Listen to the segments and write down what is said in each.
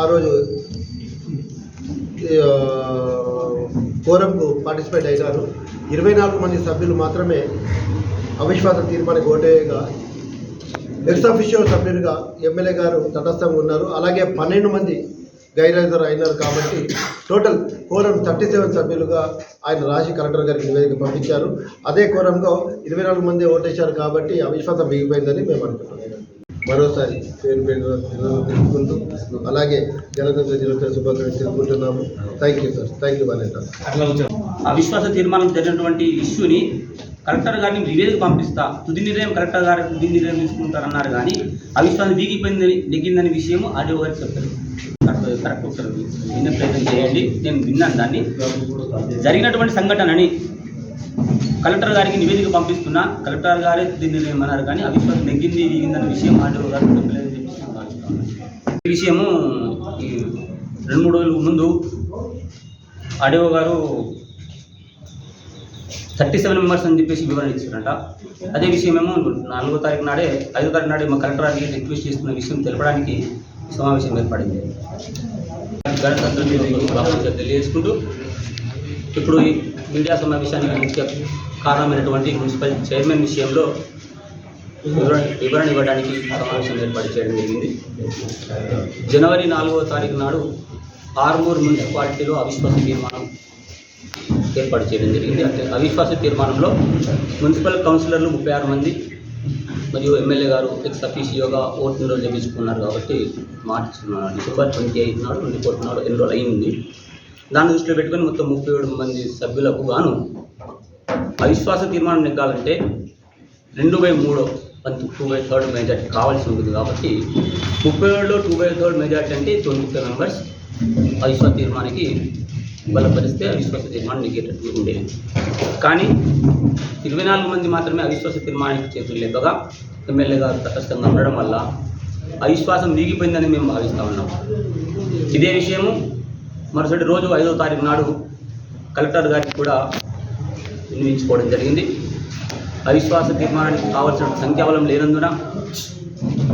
ఆ రోజు ఫోరంకు కోరంకు పార్టిసిపేట్ అయినారు. ఇరవై నాలుగు మంది సభ్యులు మాత్రమే అవిశ్వాస తీర్మానికి ఓటేయగా ఎక్స్ అఫీషియల్ సభ్యులుగా ఎమ్మెల్యే గారు తటస్థంగా ఉన్నారు. అలాగే పన్నెండు మంది గైరైజర్ అయినారు కాబట్టి టోటల్ కోరం థర్టీ సెవెన్ సభ్యులుగా ఆయన రాజీ కలెక్టర్ గారికి నివేదిక పంపించారు. అదే కోరంలో ఇరవై నాలుగు మంది ఓటేశారు కాబట్టి అవిశ్వాసం మిగిలిపోయిందని మేము అనుకుంటున్నాం. మరోసారి పేరు పేరు తెలుసుకుంటూ అలాగే జనతంత్ర దినోత్సవ శుభాకాంక్షలు తెలుసుకుంటున్నాము thank you sir thank you బాగా అవిశ్వాస తీర్మానం జరిగినటువంటి ఇష్యూని కలెక్టర్ గారిని నివేదిక పంపిస్తా. తుది నిర్ణయం కలెక్టర్ గారు తుది నిర్ణయం తీసుకుంటారన్నారు కానీ అవిశ్వాసం వీగిపోయిందని నెగ్గిందని విషయము ఆడియో గారికి చెప్పారు. కరెక్ట్ ఒకసారి విన్న ప్రయత్నం చేయండి. నేను విన్నాను దాన్ని. జరిగినటువంటి సంఘటనని కలెక్టర్ గారికి నివేదిక పంపిస్తున్నా. కలెక్టర్ గారే దీన్ని ఏమన్నారు కానీ అవిశ్వాసం నెగ్గింది వీగిందన్న విషయం ఆర్డీఓ గారు చెప్పలేదని చెప్పేసి నేను భావిస్తున్నాను. ఈ విషయము ఈ రెండు మూడు రోజుల ముందు ఆర్డీఓ గారు థర్టీ సెవెన్ మెంబర్స్ అని చెప్పేసి వివరణ ఇచ్చారంట. అదే విషయం ఏమో నాలుగో తారీఖు నాడే ఐదో తారీఖు నాడే మా కలెక్టర్ గారికి రిక్వెస్ట్ చేస్తున్న విషయం తెలపడానికి సమావేశం ఏర్పడింది. గణతంత్ర తెలియజేసుకుంటూ ఇప్పుడు ఈ మీడియా సమావేశానికి ముఖ్య కారణమైనటువంటి మున్సిపల్ చైర్మన్ విషయంలో వివరణ వివరణ ఇవ్వడానికి సమావేశం ఏర్పాటు చేయడం జరిగింది. జనవరి నాలుగవ తారీఖు నాడు ఆర్మూర్ మున్సిపాలిటీలో అవిశ్వాస తీర్మానం ఏర్పాటు చేయడం జరిగింది. అంటే అవిశ్వాస తీర్మానంలో మున్సిపల్ కౌన్సిలర్లు ముప్పై ఆరు మంది మరియు ఎమ్మెల్యే గారు ఎక్స్ అఫీషియోగా ఓటు రోజు చేయించుకున్నారు కాబట్టి మార్చి డిసెంబర్ ట్వంటీ ఎయిత్ నాడు ట్వంటీ ఫోర్త్ నాడు ఎన్రోల్ అయింది? దాన్ని దృష్టిలో పెట్టుకొని మొత్తం ముప్పై ఏడు మంది సభ్యులకు గాను అవిశ్వాస తీర్మానం నెగ్గాలంటే రెండు బై మూడో వంతు టూ బై థర్డ్ మెజార్టీ కావాల్సి ఉంటుంది కాబట్టి ముప్పై ఏడులో టూ బై థర్డ్ మెజార్టీ అంటే ట్వంటీ ఫైవ్ మెంబర్స్ అవిశ్వాస తీర్మానికి బలపరిస్తే అవిశ్వాస తీర్మానం నెగ్గేటట్టు ఉండేది. కానీ ఇరవై నాలుగు మంది మాత్రమే అవిశ్వాస తీర్మానానికి చేతులు లేపగా ఎమ్మెల్యే గారు తటస్థంగా ఉండడం వల్ల అవిశ్వాసం వీగిపోయిందని మేము భావిస్తూ ఉన్నాం. ఇదే విషయము మరుసటి రోజు ఐదో తారీఖు నాడు కలెక్టర్ గారికి కూడా వినియోగించుకోవడం జరిగింది. అవిశ్వాస తీర్మానానికి కావాల్సిన సంఖ్యాబలం లేనందున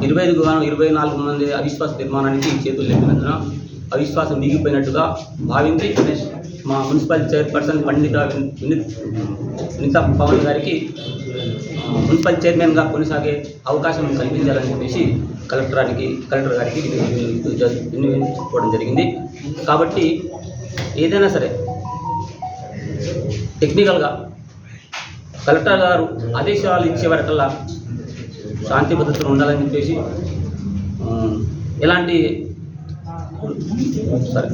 ఇరవై ఐదుకు గాను ఇరవై నాలుగు మంది అవిశ్వాస తీర్మానానికి చేతులు లేపినందున అవిశ్వాసం మిగిలిపోయినట్టుగా భావించి మా మున్సిపల్ చైర్పర్సన్ పండిత విని- వినిత పవన్ గారికి మున్సిపల్ చైర్మన్గా కొనసాగే అవకాశం కల్పించాలని చెప్పేసి కలెక్టరానికి కలెక్టర్ గారికి వినియోగించుకోవడం జరిగింది. కాబట్టి ఏదైనా సరే టెక్నికల్గా కలెక్టర్ గారు ఆదేశాలు ఇచ్చే వరకల్లా శాంతి భద్రతలు ఉండాలని చెప్పేసి ఎలాంటి సరే.